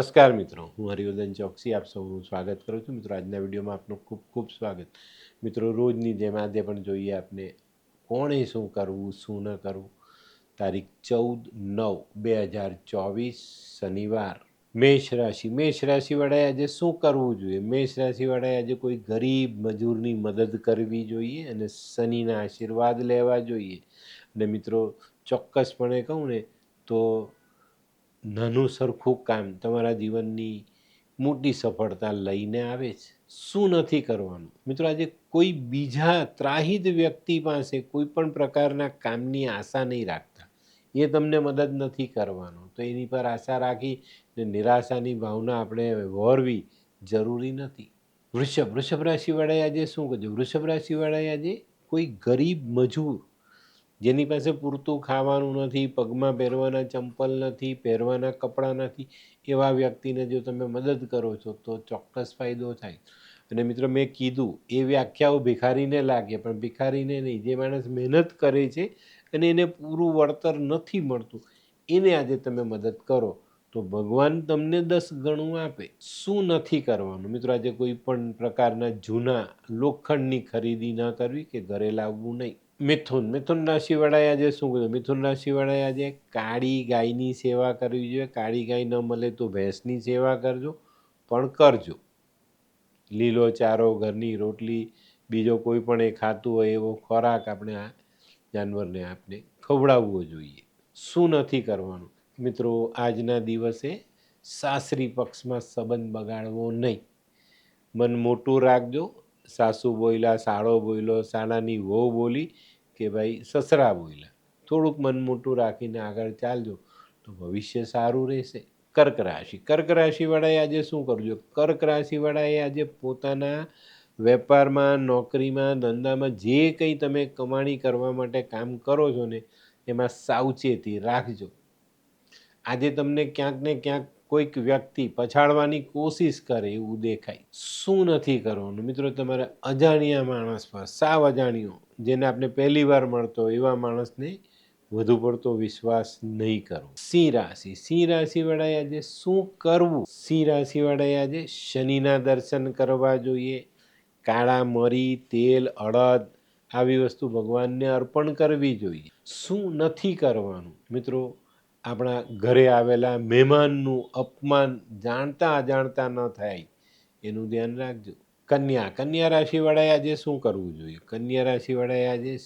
નમસ્કાર મિત્રો, હું હરિવર્ધન ચોકસી, આપ સૌનું સ્વાગત કરું છું. મિત્રો, આજના વિડીયોમાં આપનું ખૂબ ખૂબ સ્વાગત. મિત્રો, રોજની જેમ આજે પણ જોઈએ આપને કોણે શું કરવું, શું ન કરવું. તારીખ ચૌદ નવ બે હજાર ચોવીસ, શનિવાર. મેષ રાશિ. મેષ રાશિવાળાએ આજે શું કરવું જોઈએ? મેષ રાશિવાળાએ આજે કોઈ ગરીબ મજૂરની મદદ કરવી જોઈએ અને શનિના આશીર્વાદ લેવા જોઈએ. અને મિત્રો, ચોક્કસપણે કહું ને, તો નાનું સરખું કામ તમારા જીવનની મોટી સફળતા લઈને આવે છે. શું નથી કરવાનું? મિત્રો, આજે કોઈ બીજા ત્રાહિત વ્યક્તિ પાસે કોઈ પણ પ્રકારના કામની આશા નહીં રાખતા. એ તમને મદદ નથી કરવાનો. તો એની પર આશા રાખી ને નિરાશાની ભાવના આપણે વહોરવી જરૂરી નથી. વૃષભ વૃષભ રાશિવાળાએ આજે શું કહ્યું વૃષભ રાશિવાળાએ આજે કોઈ ગરીબ મજૂર જેની પાસે પૂરતું ખાવાનું નથી, પગમાં પહેરવાના ચંપલ નથી, પહેરવાના કપડાં નથી, એવા વ્યક્તિને જો તમે મદદ કરો છો, તો ચોક્કસ ફાયદો થાય. અને મિત્રો, મેં કીધું, એ વ્યાખ્યાઓ ભિખારીને લાગે, પણ ભિખારીને નહીં. જે માણસ મહેનત કરે છે અને એને પૂરું વળતર નથી મળતું, એને આજે તમે મદદ કરો. તો ભગવાન તમને દસ ગણું આપે. શું નથી કરવાનું? મિત્રો, આજે કોઈ પણ પ્રકારના જૂના લોખંડની ખરીદી ન કરવી કે ઘરે લાવવું નહીં. મિથુન. મિથુન રાશિવાળાએ આજે શું કર્યું? મિથુન રાશિવાળાએ આજે કાળી ગાયની સેવા કરવી જોઈએ. કાળી ગાય ન મળે તો ભેંસની સેવા કરજો, પણ કરજો. લીલો ચારો, ઘરની રોટલી, બીજો કોઈ પણ એ ખાતું હોય એવો ખોરાક આપણે આ જાનવરને આપણે ખવડાવવો જોઈએ. શું નથી કરવાનું? મિત્રો, આજના દિવસે સાસરી પક્ષમાં સંબંધ બગાડવો નહીં. મન મોટું રાખજો સાસુ બોલ્યા, સાળો બોલ્યો સાળાની વહુ બોલી કે ભાઈ સસરા બોલ્યા. થોડુંક મન મોટું રાખીને આગળ ચાલજો તો ભવિષ્ય સારું રહેશે. કર્ક રાશિ. કર્ક રાશિવાળાએ આજે શું કરજો? કર્ક રાશિવાળાએ આજે પોતાના વેપારમાં, નોકરીમાં, ધંધામાં જે કંઈ તમે કમાણી કરવા માટે કામ કરો છો ને, એમાં સાવચેતી રાખજો. આજે તમને ક્યાંક ને ક્યાંક કોઈક વ્યક્તિ પછાડવાની કોશિશ કરે એવું દેખાય. શું નથી કરવાનું? મિત્રો, તમારે અજાણ્યા માણસ પર, સાવ અજાણ્યો, જેને આપણે પહેલી વાર મળતો એવા માણસને વધુ પડતો વિશ્વાસ નહીં કરવો સિંહ રાશિ. સિંહ રાશિવાળાએ આજે શું કરવું? સિંહ રાશિવાળાએ આજે શનિના દર્શન કરવા જોઈએ. કાળા મરી, તેલ, અડદ, આવી વસ્તુ ભગવાનને અર્પણ કરવી જોઈએ. શું નથી કરવાનું? મિત્રો આપણા ઘરે આવેલા મહેમાનનું અપમાન જાણતા અજાણતા ન થાય, એનું ધ્યાન રાખજો. કન્યા કન્યા રાશિવાળાએ આજે શું કરવું જોઈએ? કન્યા રાશિવાળાએ આજે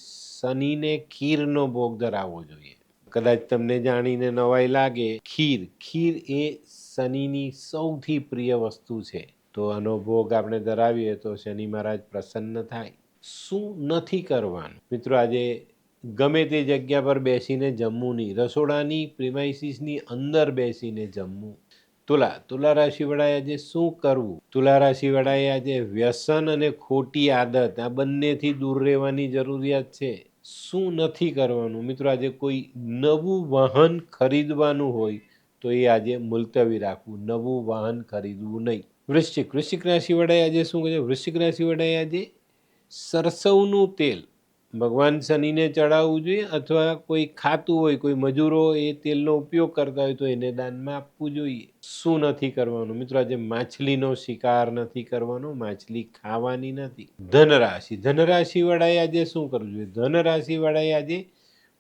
શનિને ખીરનો ભોગ ધરાવવો જોઈએ. કદાચ તમને જાણીને નવાઈ લાગે, ખીર ખીર એ શનિની સૌથી પ્રિય વસ્તુ છે. તો આનો ભોગ આપણે ધરાવીએ તો શનિ મહારાજ પ્રસન્ન થાય. શું નથી કરવાનું? મિત્રો, આજે ગમે તે જગ્યા પર બેસીને જમવું નહીં. રસોડાની પ્રિમાઇસીસની અંદર બેસીને જમવું. તુલા તુલા રાશિવાળાએ આજે શું કરવું? તુલા રાશિવાળાએ આજે વ્યસન અને ખોટી આદત, આ બંનેથી દૂર રહેવાની જરૂરિયાત છે. શું નથી કરવાનું? મિત્રો, આજે કોઈ નવું વાહન ખરીદવાનું હોય તો એ આજે મુલતવી રાખવું. નવું વાહન ખરીદવું નહીં. વૃશ્ચિક વૃશ્ચિક રાશિવાળાએ આજે શું કહે છે વૃશ્ચિક રાશિવાળાએ આજે સરસવનું તેલ ભગવાન શનિને ચડાવવું જોઈએ અથવા કોઈ ખાતું હોય, કોઈ મજૂરો એ તેલનો ઉપયોગ કરતા હોય તો એને દાનમાં આપવું જોઈએ. શું નથી કરવાનું? મિત્રો, આજે માછલીનો શિકાર નથી કરવાનો, માછલી ખાવાની નથી. ધનરાશિ. ધનરાશિવાળાએ આજે શું કરવું જોઈએ? ધનરાશિવાળાએ આજે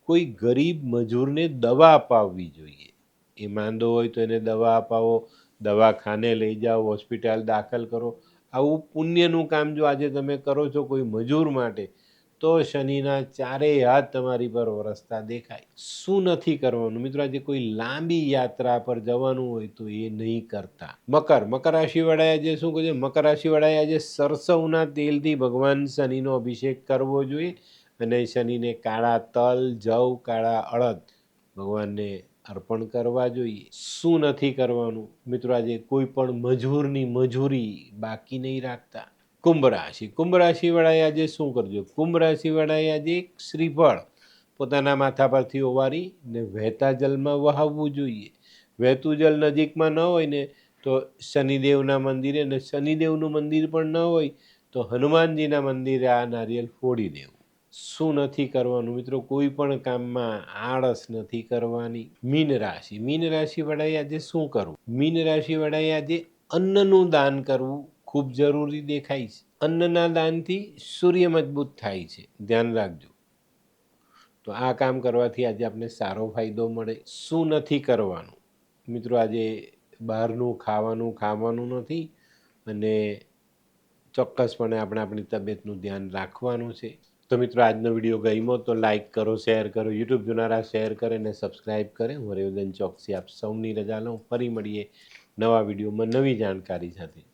કોઈ ગરીબ મજૂરને દવા અપાવવી જોઈએ. એ માંદો હોય તો એને દવા અપાવો, દવાખાને લઈ જાઓ, હોસ્પિટલ દાખલ કરો. આવું પુણ્યનું કામ જો આજે તમે કરો છો કોઈ મજૂર માટે તો શનિના ચારેય હાથ તમારી પર વરસતા દેખાય. શું નથી કરવાનું? મિત્રો, આજે કોઈ લાંબી યાત્રા પર જવાનું હોય તો એ નહીં કરતા. મકર. મકર રાશિવાળાએ આજે શું કહે છે? મકર રાશિવાળાએ આજે સરસવના તેલથી ભગવાન શનિનો અભિષેક કરવો જોઈએ અને શનિને કાળા તલ, જવ, કાળા અડદ ભગવાનને અર્પણ કરવા જોઈએ. શું નથી કરવાનું? મિત્રો, આજે કોઈ પણ મજૂરની મજૂરી બાકી નહીં રાખતા. કુંભ રાશિ. કુંભ રાશિવાળાએ આજે શું કરજો? કુંભ રાશિવાળાએ આજે એક શ્રીફળ પોતાના માથા પરથી ઓવારી ને વહેતા જલમાં વહાવવું જોઈએ. વહેતું જલ નજીકમાં ન હોય ને તો શનિદેવના મંદિરે ને શનિદેવનું મંદિર પણ ન હોય તો હનુમાનજીના મંદિરે આ નારિયેલ ફોડી દેવું. શું નથી કરવાનું મિત્રો? કોઈ પણ કામમાં આળસ નથી કરવાની. મીન રાશિ. મીન રાશિવાળાએ આજે શું કરવું? મીન રાશિવાળાએ આજે અન્નનું દાન કરવું. ખૂબ જરૂરી દેખાય છે. અન્નના દાનથી સૂર્ય મજબૂત થાય છે. ધ્યાન રાખજો. તો આ કામ કરવાથી આજે આપણે સારો ફાયદો મળે. શું નથી કરવાનું? મિત્રો, આજે બહારનું ખાવાનું ખાવાનું નથી અને ચોક્કસપણે આપણે આપણી તબિયતનું ધ્યાન રાખવાનું છે. તો મિત્રો, આજનો વીડિયો ગમ્યો તો લાઇક કરો, શેર કરો, યુટ્યુબ જોનારા શેર કરે અને સબસ્ક્રાઈબ કરે. હું રેવદન ચોકસી આપ સૌની રજા લઉં. ફરી મળીએ નવા વિડીયોમાં નવી જાણકારી સાથે.